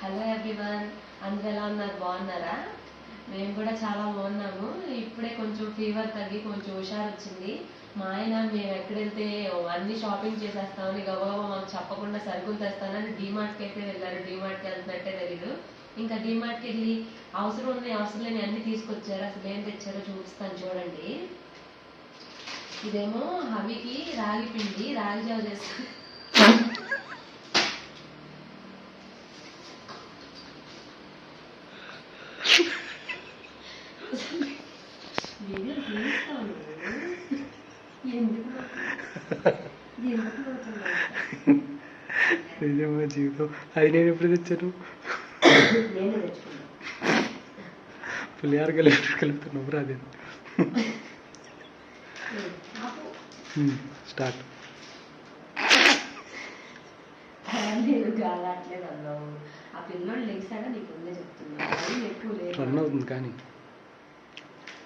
Hello everyone అందరు ఎలా ఉన్నారు? బాగున్నారా? మేము కూడా చాలా బాగున్నాము. ఇప్పుడే కొంచెం ఫీవర్ తగ్గి కొంచెం హుషారు వచ్చింది మా ఆయన మేము ఎక్కడెళ్తే అన్ని షాపింగ్ చేసేస్తామని గబగబా మాకు చెప్పకుండా సరుకులు తెస్తానని డీమార్ట్కి అయితే వెళ్ళారు. డీమార్ట్కి వెళ్తున్నట్టే తెలీదు. ఇంకా డీమార్ట్కి వెళ్ళి అవసరం ఉన్నాయి అవసరం లేని అన్ని తీసుకొచ్చారు. అసలు ఏం తెచ్చారో చూపిస్తాను చూడండి. ఇదేమో హవికి రాగి పిండి రాగి జావ చేస్తాను వీడియో తీస్తాను ఎందుకు ఎందుకు నవ్వుతున్నావు? నిజమా జీవితం అది నేను ఎప్పుడు తెచ్చాను నేనే తెచ్చుకున్నా పులిహార కలిపి కలుపుతున్నావు అదే ఆపు. స్టార్ట్ నేను గాలట్లేదు అన్నావు ఆ పిల్లోడు లేచాడా నీకు ఉందే చెప్తున్నా. ఎక్కువ లేదు. కానీ.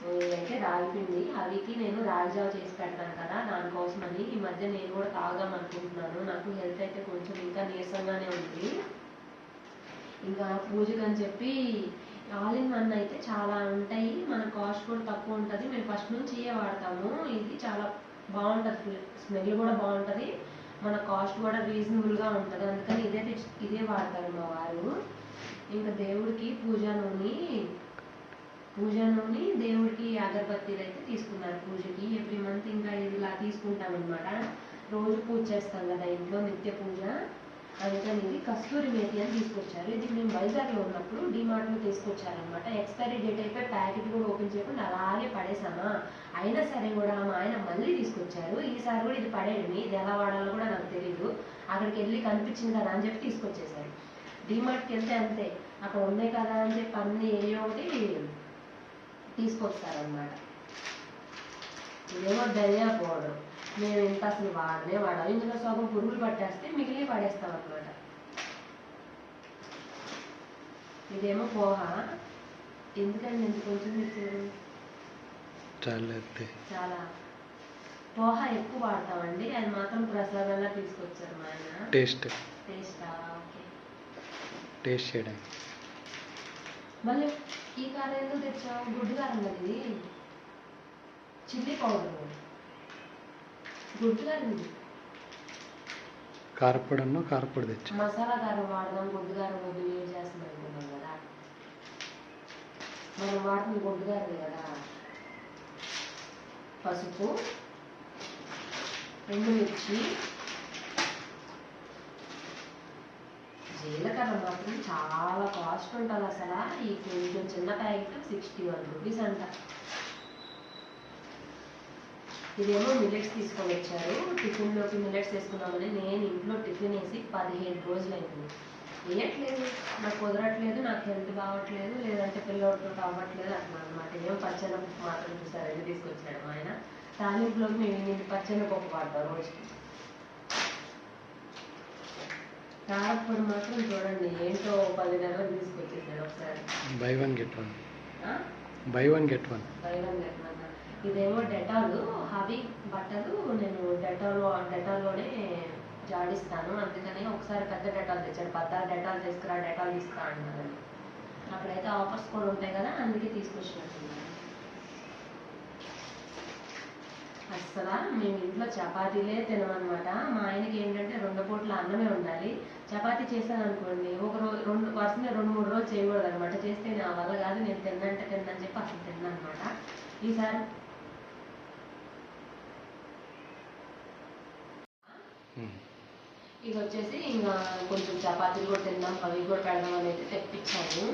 నేనైతే రాగి పిండి అవికి నేను రాగి జావ చేసి పెడతాను కదా దానికోసమని ఈ మధ్య నేను కూడా తాగాం అనుకుంటున్నాను నాకు హెల్త్ అయితే కొంచెం ఇంకా నీరసంగానే ఉంది. ఇంకా పూజకు అని చెప్పి ఆల్ ఇన్ వన్ అయితే చాలా ఉంటాయి. మన కాస్ట్ కూడా తక్కువ ఉంటుంది. మేము ఫస్ట్ నుంచి ఇవే వాడతాము. ఇది చాలా బాగుంటుంది. స్మెల్ కూడా బాగుంటుంది. మన కాస్ట్ కూడా రీజనబుల్గా ఉంటుంది. అందుకని ఇదే తెచ్చి- ఇదే వాడతారు మా వారు. ఇంకా దేవుడికి పూజా నూనె పూజా నూనె దేవుడికి అగరబత్తీలు అయితే తీసుకున్నారు పూజకి. ఎవ్రీ మంత్ ఇంకా ఇలా తీసుకుంటాం అనమాట రోజు పూజ చేస్తాం కదా ఇంట్లో నిత్య పూజ. అనేది కస్తూరి మేతి అని తీసుకొచ్చారు. ఇది మేము వైజాగ్లో ఉన్నప్పుడు డిమార్ట్లో తీసుకొచ్చారనమాట ఎక్స్పైరీ డేట్ అయిపోయి ప్యాకెట్ కూడా ఓపెన్ చేయకుండా అలాగే పడేసామా అయినా సరే కూడా మా ఆయన మళ్ళీ తీసుకొచ్చారు. ఈసారి కూడా ఇది పడేయండి. ఇది ఎలా వాడాలో కూడా నాకు తెలియదు అక్కడికి వెళ్ళి కనిపించింది కదా అని చెప్పి తీసుకొచ్చేసారు డిమార్ట్కి వెళ్తే అంతే. అక్కడ ఉన్నాయి కదా అని చెప్పి అన్ని ఏరియా ఒకటి తీసుకొస్తారనమాట ఇదేమో ధనియా పౌడర్ మేము ఇంత అసలు వాడనే వాడాలి. ఇందులో సగం పురుగులు పట్టేస్తే మిగిలి పడేస్తాం అనమాట ఇదేమో పోహ. ఎందుకండి ఇంత కొంచెం ఇచ్చారు? చాలా చాలా. పోహ ఎక్కువ వాడతామండి. అది మాత్రం ప్రసాదంలా తీసుకొచ్చారు మా ఆయన. టేస్ట్. టేస్టా? ఓకే. టేస్ట్ చేయడానికి. మళ్ళీ ఈ కారం ఎందుకు తెచ్చావు? గుడ్డు కారం కదా ఇది. Chilli powder. గుడ్డు కారం ఇది కారపొడి అన్నా కారపొడి తెచ్చా. మసాలా కారం వాడదాం గుడ్డు కారం వద్దు వేడి చేస్తుంది అనుకున్నాం కదా. మనం వాడుతుంది గుడ్డు కారం కదా. పసుపు ఎండుమిర్చి జీలకర్ర మాత్రం చాలా కాస్ట్ ఉంటుంది అసలు. ఈ కొంచెం చిన్న ప్యాకెట్ సిక్స్టీ వన్ రూపీస్ అంట. ఇదేమో మిల్లెట్స్ తీసుకొని వచ్చారు టిఫిన్లోకి మిల్లెట్స్ వేసుకున్నామని నేను ఇంట్లో టిఫిన్ వేసి రోజులు అయింది వేయట్లేదు. నాకు కుదరట్లేదు నాకు హెల్త్ బాగట్లేదు లేదంటే పిల్లలతో అవ్వట్లేదు అట్లా అనమాట ఏం పచ్చనపప్పు మాత్రం చూసారు? ఇది తీసుకొచ్చాడు ఆయన? తాలింపులోకి మేము ఇది పచ్చనపప్పు వాడతాం రోజుకి. కారప్పొడి మాత్రం చూడండి ఏంటో పది నెలలు తీసుకొచ్చేసాడు ఒకసారి. Buy one get one? Buy one get one Bairam పెట్టమన్నా ఇదేమో డెటాల్ హవి బట్టలు నేను డెటాల్ డెటాల్లోనే జాడిస్తాను. అందుకని ఒకసారి పెద్ద డెటాల్ తెచ్చాడు. పద్దాలు డెటాల్ తీసుకురా డెటాల్ తీసుకురా అంటారని అక్కడైతే ఆఫర్స్ కూడా ఉంటాయి కదా అందుకే తీసుకొచ్చినట్టున్నాను అసలు మేము ఇంట్లో చపాతీలే తినమనమాట మా ఆయనకి ఏంటంటే రెండు పూట్ల అన్నమే ఉండాలి. చపాతీ చేశాను అనుకోండి ఒక రోజు రెండు వరుసనే రెండు మూడు రోజులు చేయకూడదు అనమాట చేస్తే నా వల్ల కాదు నేను తిన్నంటే తిన్నని చెప్పి అసలు తిన్నాను అనమాట ఈసారి ఇది వచ్చేసి ఇంకా కొంచెం చపాతీలు కూడా తిన్నాం అవి కూడా పెడదాం అని అయితే తెప్పించాను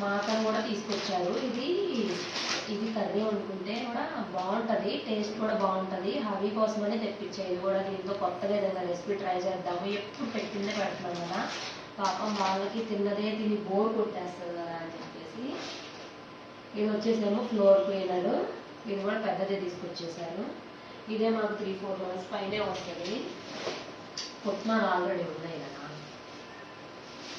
మాతను కూడా తీసుకొచ్చారు. ఇది ఇది కర్రీ వండుకుంటే కూడా బాగుంటుంది టేస్ట్ కూడా బాగుంటుంది. హవీ కోసమనే తెప్పించాయి ఇది కూడా దీంతో కొత్తగా ఏదైనా రెసిపీ ట్రై చేద్దాము. ఎప్పుడు పెట్టిందే పెడుతున్నాం కదా. పాపం వాళ్ళకి తిన్నదే తిని బోర్ కొట్టేస్తుంది కదా అని చెప్పేసి. ఇది వచ్చేసేమో ఫ్లోర్ క్లీనర్. ఇది కూడా పెద్దదే తీసుకొచ్చేసారు. ఇదే మాకు త్రీ ఫోర్ మంత్స్ పైనే వస్తుంది. పుట్నాలు ఆల్రెడీ ఉన్నాయి కదా.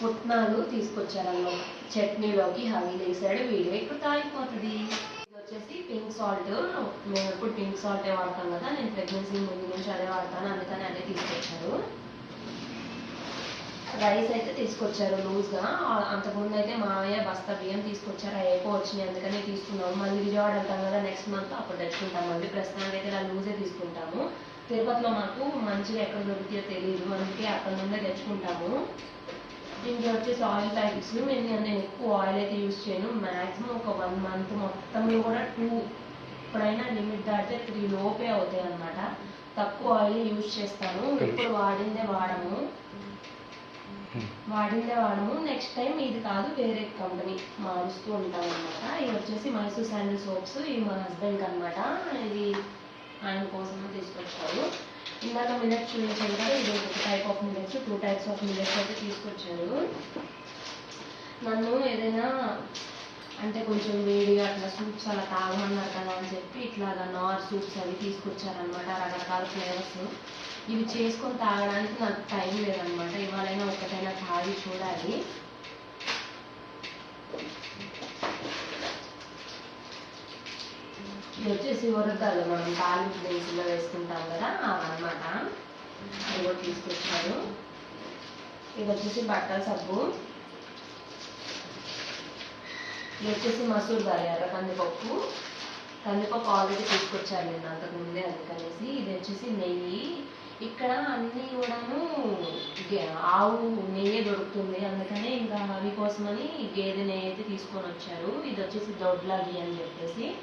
పుట్నాలు తీసుకొచ్చారు అందులో చట్నీలోకి హవి వేసాడు వీడియో ఎక్కువ తాగిపోతుంది. ఇది వచ్చేసి పింక్ సాల్ట్ మేము ఎప్పుడు పింక్ సాల్టే వాడతాం కదా నేను ప్రెగ్నెన్సీ ముందు నుంచి అదే వాడతాను అందుకని అదే తీసుకొచ్చారు. రైస్ అయితే తీసుకొచ్చారు లూజ్గా అంతకుముందు అయితే మామయ్య బస్తా బియ్యం తీసుకొచ్చారు అవి ఎక్కువ వచ్చినాయి అందుకనే తీసుకున్నాము. మళ్ళీ విజయవాడ వెళ్తాం కదా నెక్స్ట్ మంత్ అప్పుడు తెచ్చుకుంటాము మళ్ళీ ప్రస్తుతానికి అయితే ఇలా లూజే తీసుకుంటాము. తిరుపతిలో మాకు మంచిగా ఎక్కడ దొరుకుతాయో తెలియదు అందుకే అక్కడ నుండే తెచ్చుకుంటాము. దీనికి వచ్చేసి ఆయిల్ ప్యాకెట్స్ నేను నేను ఎక్కువ ఆయిల్ అయితే యూస్ చేయను. మ్యాక్సిమం ఒక వన్ మంత్ మొత్తంలో కూడా టూ ఎప్పుడైనా లిమిట్ దాటితే త్రీ లోపే అవుతాయి అన్నమాట. తక్కువ ఆయిల్ యూస్ చేస్తాను. ఇప్పుడు వాడిందే వాడము. వాడిందే వాడము నెక్స్ట్ టైం ఇది కాదు వేరే కంపెనీ మారుస్తూ ఉంటాం అనమాట ఇవి వచ్చేసి మైసూర్ శాండిల్ సోప్స్ ఇవి మా హస్బెండ్కి అనమాట ఇది ఆయన కోసం తీసుకొచ్చారు. ఇందాక మిల్లెట్స్ చూపించాను కదా ఇది ఒక type of millets two types of millets అయితే తీసుకొచ్చారు. నన్ను ఏదైనా అంటే కొంచెం వేడిగా అట్లా సూప్స్ అలా తాగమన్నారు కదా అని చెప్పి ఇట్లాగా నార్ సూప్స్ అవి తీసుకొచ్చారనమాట రకరకాల ఫ్లేవర్స్. ఇవి చేసుకొని తాగడానికి నాకు టైం లేదనమాట ఇవాళైనా ఒక్కటైనా తాగి చూడాలి. ఇది వచ్చేసి ఉరకాలు మనం తాలింపు దినుసులో వేసుకుంటాం కదా అవన్నమాట. అవి తీసుకొచ్చారు. ఇది వచ్చేసి బట్టల సబ్బు. ఇది వచ్చేసి మసూర్ దాల్ ఎర్ర కందిపప్పు. కందిపప్పు ఆల్రెడీ తీసుకొచ్చారు నేను అంతకు ముందే అందుకనేసి. ఇది వచ్చేసి నెయ్యి. ఇక్కడ అన్నీ కూడాను గే- ఆవు నెయ్యి దొరుకుతుంది. అందుకనే ఇంకా అవి కోసమని గేదె నెయ్యి అయితే తీసుకొని వచ్చారు. ఇది వచ్చేసి దొడ్ల అని చెప్పేసి.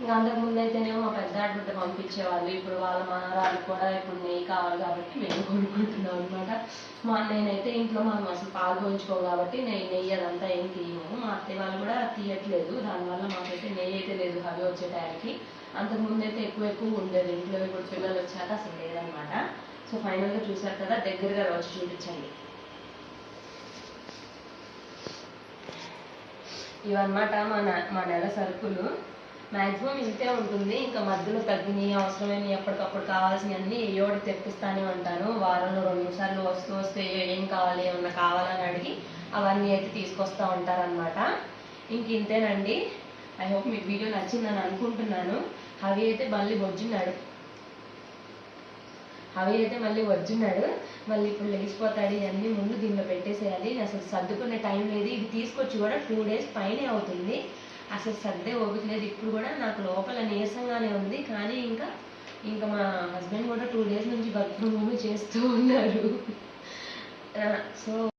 ఇంకా అంతకు ముందు అయితేనేమో మా పెద్ద ఆడబిడ్డ పంపించేవాళ్ళు. ఇప్పుడు వాళ్ళ మనరాలకు కూడా ఇప్పుడు నెయ్యి కావాలి కాబట్టి మేము కొనుక్కుంటున్నాం అనమాట మా నేనైతే ఇంట్లో మనం అసలు పాలు పోయించుకోం కాబట్టి నెయ్యి నెయ్యి అదంతా ఏం తీయము మా అత్తయ్య వాళ్ళు కూడా తీయట్లేదు. దానివల్ల మాకైతే నెయ్యి అయితే లేదు హవి వచ్చే టైంకి. అంతకు ముందైతే అయితే ఎక్కువ ఎక్కువ ఉండేది. ఇంట్లో ఇప్పుడు పిల్లలు వచ్చాక అసలు లేదనమాట సో ఫైనల్గా చూసారు కదా దగ్గరగా వచ్చి చూపించండి. ఇవన్నమాట మా మా నెల సరుకులు. మాక్సిమం ఇంతే ఉంటుంది. ఇంకా మధ్యలో తగ్గినవి అవసరమైనవి ఎప్పటికప్పుడు కావాల్సినవి అన్ని ఏయోటి తెప్పిస్తానే ఉంటాను. వారంలో రెండు సార్లు వస్తూ వస్తే ఏం కావాలి ఏమన్నా కావాలని అడిగి అవన్నీ అయితే తీసుకొస్తూ ఉంటారనమాట ఇంక ఇంతేనండి. ఐ హోప్ మీకు వీడియో నచ్చిందని అనుకుంటున్నాను. హవి అయితే మళ్ళీ వజ్జున్నాడు హవి అయితే మళ్ళీ వజ్జున్నాడు. మళ్ళీ ఇప్పుడు లేచిపోతాడు. ఇవన్నీ ముందు దీనిలో పెట్టేసేయాలి. అసలు సర్దుకునే టైం లేదు. ఇది తీసుకొచ్చి కూడా టూ డేస్ పైనే అవుతుంది. అసలు సర్దే ఓపిక లేదు ఇప్పుడు కూడా నాకు లోపల నీరసంగానే ఉంది. కానీ ఇంకా ఇంకా మా హస్బెండ్ కూడా టూ డేస్ నుంచి వర్క్ ఫ్రమ్ హోమ్ చేస్తూ ఉన్నారు. సో